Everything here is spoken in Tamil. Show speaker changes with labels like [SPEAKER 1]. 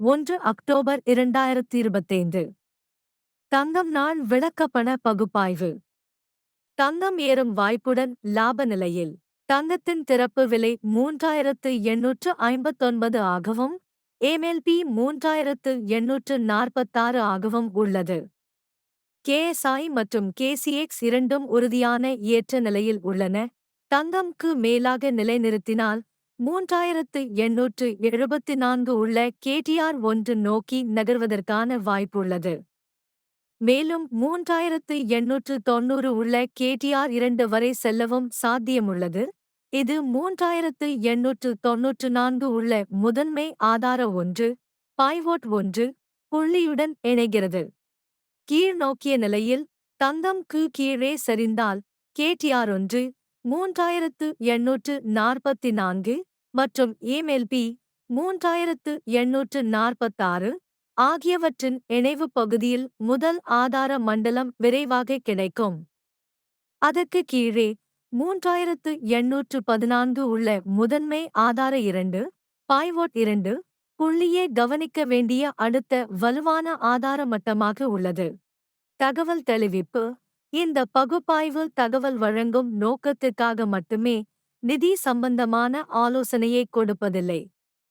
[SPEAKER 1] ஒன்று அக்டோபர் இரண்டாயிரத்தி இருபத்தைந்து தங்கம் நாள் விளக்கப்பண பகுப்பாய்வு. தங்கம் ஏறும் வாய்ப்புடன் லாப நிலையில். தங்கத்தின் திறப்பு விலை மூன்றாயிரத்து எண்ணூற்று ஐம்பத்தொன்பது ஆகவும் ஏமெல்பி மூன்றாயிரத்து எண்ணூற்று நாற்பத்தாறு ஆகவும் உள்ளது. கேஎஸ்ஐ மற்றும் கேசிஎக்ஸ் இரண்டும் உறுதியான ஏற்ற நிலையில் உள்ளன. தங்கம்க்கு மேலாக நிலைநிறுத்தினால் மூன்றாயிரத்து எண்ணூற்று எழுபத்தி நான்கு உள்ள கேடிஆர் ஒன்று நோக்கி நகர்வதற்கான வாய்ப்புள்ளது. மேலும் மூன்றாயிரத்து எண்ணூற்று தொன்னூறு உள்ள கேடிஆர் இரண்டு வரை செல்லவும் சாத்தியமுள்ளது. இது மூன்றாயிரத்து எண்ணூற்று தொன்னூற்று நான்கு உள்ள முதன்மை ஆதார ஒன்று பாய்வோட் ஒன்று புள்ளியுடன் இணைகிறது. கீழ் நோக்கிய நிலையில் தந்தம் கீழே சரிந்தால் கேடிஆர் ஒன்று மூன்றாயிரத்து எண்ணூற்று நாற்பத்தி நான்கு மற்றும் இமெயில் பி மூன்றாயிரத்து எண்ணூற்று நாற்பத்தாறு ஆகியவற்றின் இணைவு பகுதியில் முதல் ஆதார மண்டலம் விரைவாக கிடைக்கும். அதற்கு கீழே மூன்றாயிரத்து எண்ணூற்று பதினான்கு உள்ள முதன்மை ஆதார இரண்டு பாய்வோட் இரண்டு புள்ளியே கவனிக்க வேண்டிய அடுத்த வலுவான ஆதார மட்டமாக உள்ளது. தகவல் தெளிவிப்பு இந்த பகுப்பாய்வு தகவல் வழங்கும் நோக்கத்திற்காக மட்டுமே நிதி சம்பந்தமான ஆலோசனையை கொடுப்பதில்லை.